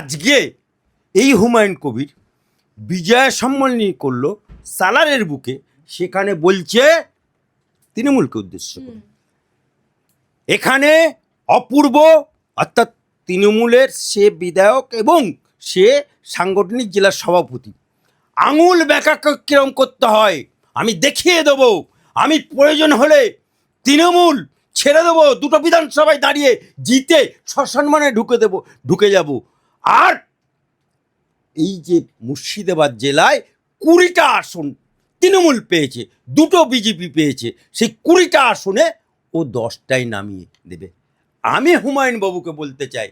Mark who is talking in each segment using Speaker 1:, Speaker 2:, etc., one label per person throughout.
Speaker 1: আজকে এই হুমায়ুন কবির বিজয়া সম্মেলনী করল সালারের বুকে সেখানে বলছে তৃণমূলকে উদ্দেশ্য করে। এখানে অপূর্ব অর্থাৎ তৃণমূলের সে বিধায়ক এবং সে সাংগঠনিক জেলার সভাপতি। আঙুল ব্যাকা কিরম করতে হয় আমি দেখিয়ে দেবো। আমি প্রয়োজন হলে তৃণমূল ছেড়ে দেবো। দুটো বিধানসভায় দাঁড়িয়ে জিতে সসম্মানে ঢুকে দেবো ঢুকে যাব। আর এই যে মুর্শিদাবাদ জেলায় কুড়িটা আসন তৃণমূল পেয়েছে, দুটো বিজেপি পেয়েছে, সেই কুড়িটা আসনে ও দশটাই নামিয়ে দেবে। আমি হুমায়ুন বাবুকে বলতে চাই,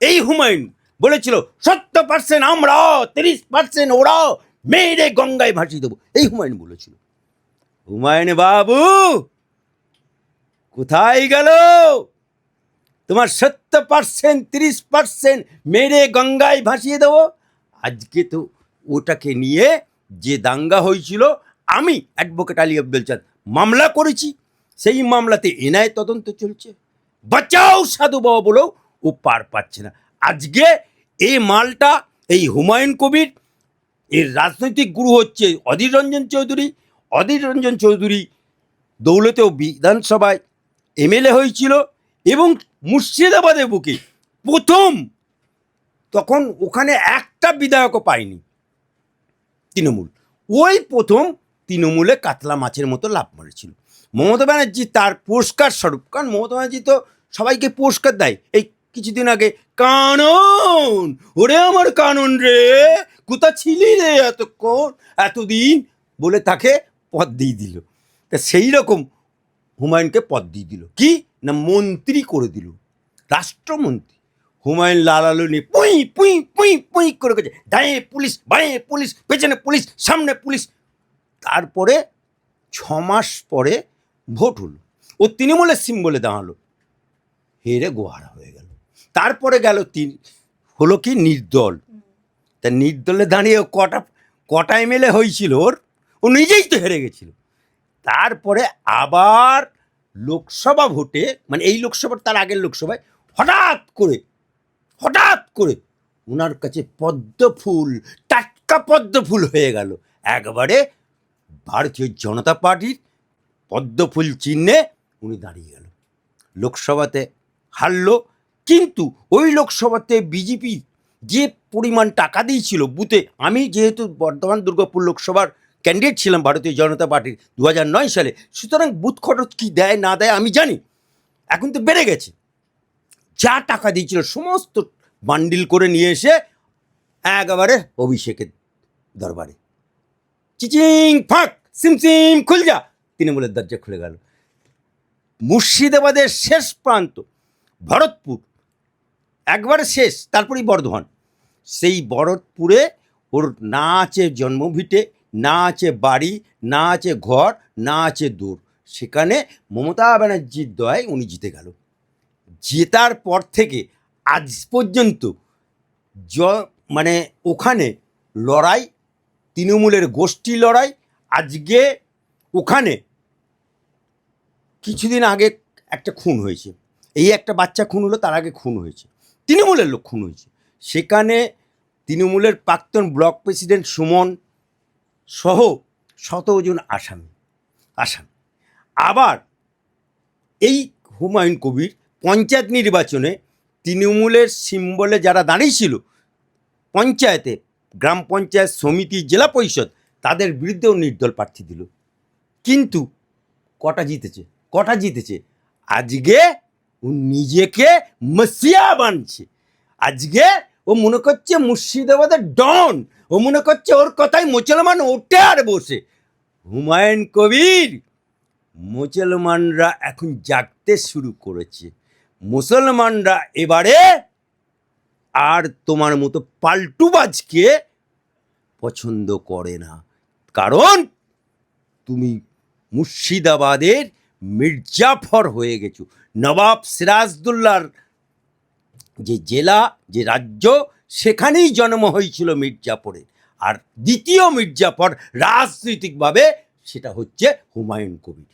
Speaker 1: এই হুমায়ুন বলেছিল, সত্তর পার্সেন্ট আমরা, তিরিশ পার্সেন্ট ওরাও মেয়েরে গঙ্গায় ভাসিয়ে দেবো। এই হুমায়ুন বলেছিল। হুমায়ুন বাবু কোথায় গেল? তোমার সত্তর পার্সেন্ট তিরিশ পার্সেন্ট মেরে গঙ্গায় ভাসিয়ে দেবো। আজকে তো ওটাকে নিয়ে যে দাঙ্গা হয়েছিল, আমি অ্যাডভোকেট আলী আব্দুল চাঁদ মামলা করেছি। সেই মামলাতে এনআই তদন্ত চলছে। বাঁচাও সাধু বাবা বলেও ও পার পাচ্ছে না। আজকে এই মালটা, এই হুমায়ুন কবির, এর রাজনৈতিক গুরু হচ্ছে অধীর রঞ্জন চৌধুরী। অধীর রঞ্জন চৌধুরী দৌলতেও বিধানসভায় এমএলএ হয়েছিল এবং মুর্শিদাবাদের বুকে। প্রথম। তখন ওখানে একটা বিধায়কও পায়নি তৃণমূল। ওই প্রথম তৃণমূলে কাতলা মাছের মতো লাভ মারেছিল। মমতা ব্যানার্জি তার পুরস্কার স্বরূপ। কারণ মমতা ব্যানার্জি তো সবাইকে পুরস্কার দেয়। এই কিছুদিন আগে, কানন! ওরে আমার কানন রে! কোথা ছিলি রে এতক্ষণ? এতদিন বলে তাকে পদ দিয়ে দিল। তা সেই রকম হুমায়ুনকে পদ দিয়ে দিল। কি? না, মন্ত্রী করে দিল। রাষ্ট্রমন্ত্রী। হুমায়ুন লাল আলু নিয়ে পুঁই পুঁই, পুই পুই করে গেছে দাঁড়িয়ে পুলিশ বাঁয়ে পুলিশ, পেছনে পুলিশ, সামনে পুলিশ। তারপরে ছ মাস পরে ভোট হলো। ও তৃণমূলের সিম্বলে দাঁড়াল। হেরে গোহারা হয়ে গেল। তারপরে গেল তিন, হলো কি নির্দল। তা নির্দলে দাঁড়িয়ে কটা কটা এমএলএ হয়েছিল ওর, ও নিজেই তো হেরে গেছিল। তারপরে আবার লোকসভা ভোটে মানে এই লোকসভার তার আগের লোকসভায় হঠাৎ করে হঠাৎ করে ওনার কাছে পদ্ম ফুল, টাটকা পদ্ম ফুল হয়ে গেল। একবারে ভারতীয় জনতা পার্টির পদ্ম ফুল চিহ্নে উনি দাঁড়িয়ে গেল। লোকসভাতে হারলো, কিন্তু ওই লোকসভাতে বিজেপি যে পরিমাণ টাকা দিয়েছিল বুথে, আমি যেহেতু বর্ধমান দুর্গাপুর লোকসভার ক্যান্ডিডেট ছিলাম ভারতীয় জনতা পার্টির দু সালে। সুতরাং বুথ খরচ কী দেয়, না দেয়, আমি জানি। এখন তো বেড়ে গেছে। যা টাকা দিয়েছিল, সমস্ত বান্ডিল করে নিয়ে এসে একেবারে অভিষেকের দরবারে। চিচিং, ফাঁক, সিম সিম, খুল যা। তৃণমূলের দরজা খুলে গেল। মুর্শিদাবাদের শেষ প্রান্ত, ভরতপুর, একবারে শেষ, তারপরেই বর্ধমান। সেই ভরতপুরে ওর না আছে জন্মভিটে না আছে বাড়ি, না আছে ঘর, না আছে দূর। সেখানে মমতা ব্যানার্জির দয় উনি জিতে গেল। জেতার পর থেকে আজ পর্যন্ত জ মানে ওখানে লড়াই, তৃণমূলের গোষ্ঠী লড়াই, আজকে ওখানে কিছুদিন আগে একটা খুন হয়েছে। এই একটা বাচ্চা খুন হলো, তার আগে খুন হয়েছে। তৃণমূলের লোক খুন হয়েছে। সেখানে তৃণমূলের প্রাক্তন ব্লক প্রেসিডেন্ট সুমন সহ শতজন আসামি আসামি। আবার এই হুমায়ুন কবির পঞ্চায়েত নির্বাচনে তৃণমূলের সিম্বলে যারা দাঁড়িয়েছিল, পঞ্চায়েতে গ্রাম পঞ্চায়েত সমিতি, জেলা পরিষদ, তাদের বিরুদ্ধেও নির্দল প্রার্থী দিল। কিন্তু কটা জিতেছে কটা জিতেছে? আজকে ও নিজেকে মসিয়া বানছে। আজকে ও মনে করছে মুর্শিদাবাদের ডন। ও মনে করছে, ওর কথাই মুসলমান ওঠে আর বসে। হুমায়ুন কবির, মুসলমানরা এখন জাগতে শুরু করেছে। মুসলমানরা এবারে আর তোমার মতো পাল্টুবাজকে পছন্দ করে না। কারণ তুমি মুর্শিদাবাদের মির্জাফর হয়ে গেছো। নবাব সিরাজদুল্লার যে জেলা, যে রাজ্য সেখানেই জন্ম হয়েছিল মির্জাফরের আর দ্বিতীয় মির্জাফর রাজনৈতিকভাবে সেটা হচ্ছে হুমায়ুন কবির।